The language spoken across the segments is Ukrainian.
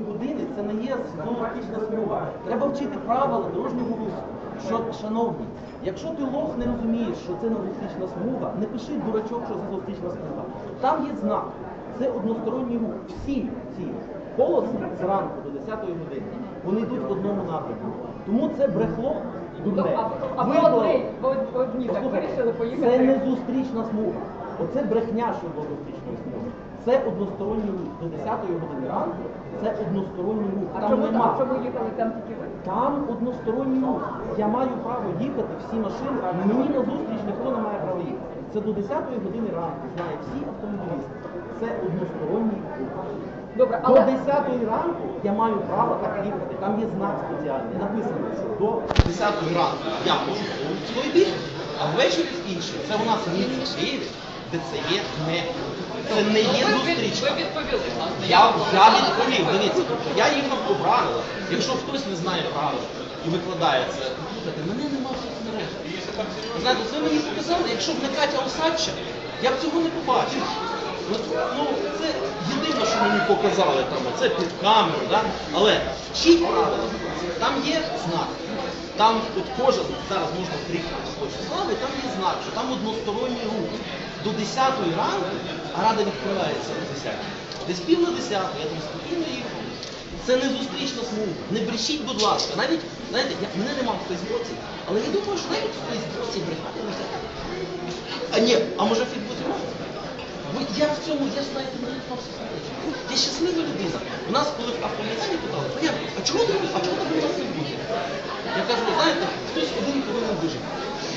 години це не є зловтічна смуга. Треба вчити правила дорожнього руху. Що, шановні, якщо ти лох не розумієш, що це не зустрічна смуга, не пиши дурачок, що це зустрічна смуга. Там є знак. Це односторонній рух. Всі ці полоси зранку до 10-ї години вони йдуть в одному напрямку. Тому це брехло дурне. А, а ви Виклало- одні, ви одні так вирішили поїхати. Це не зустрічна смуга. Оце брехня, що було зустрічної смуги. Це односторонній рух. До 10-ї години ранку це односторонній рух. А Там чому, нема. чому їхали там тільки ви? Там односторонній рух. Я маю право їхати всі машини, мені на зустріч ніхто не має права їхати. Це до 10-ї години ранку, знає всі автомобілісти. Це односторонній рух. Добре, До але 10 ранку я маю право так їхати. Там є знак спеціальний. Написано, що до 10-ї ранку я можу свій бік, а ввечері інший. Це у нас місце в Києві, де це є не. Це не є зустрічка. ви відповіли власне. Я, я відповів, дивіться, я їхав по правилах. Якщо хтось не знає правил і викладає це, слухайте, мене нема в соцмережах. Ви знаєте, це мені показали, якщо б не Катя Осадча, я б цього не побачив. Ну, ну, це єдине, що мені показали там, це під камеру, да? але вчіть правила, там є знак. Там от кожен, зараз можна стрікати хоче слави, там є знак, що там односторонній рух. До 10 ранку, а рада відкривається о 10. Десь пів на 10, я там спокійно їхав. Це не зустрічна смуга. Не брешіть, будь ласка. Навіть, знаєте, я, мене нема в Фейсбуці, але я думаю, що навіть в Фейсбуці брехати не треба. А ні, а може Фейсбуці можна? Ви, я в цьому, я знаєте, мене в соцмережі. Я щаслива людина. У нас, коли в автомайдані питали, «А чому ти, а чому ти був на Фейсбуці? Я кажу, знаєте, хтось один повинен вижити.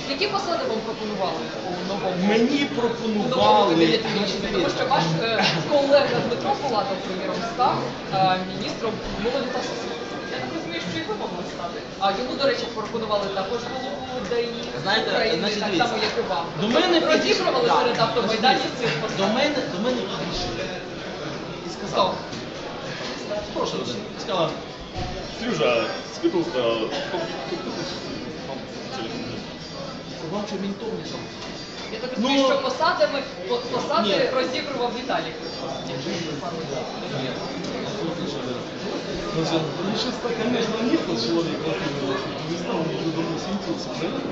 Тобто, які посади вам пропонували у новому? Мені пропонували. Тому що ваш е, колега Дмитро Палатов прем'єром став е, міністром молоді та соцсетів. Я так розумію, що і могли стати. А йому, до речі, пропонували також голову ДАІ України, так само, як і вам. До тобто, мене Розібрували серед автомайданів цих посад. До мене, до. І сказав, прошу, сказала, Сережа, с виконавчого мінтовника. Я так розумію, що посадами посади розігрував Віталій Кличко. Ну, сейчас, конечно, нет человека, который не стал, он уже давно?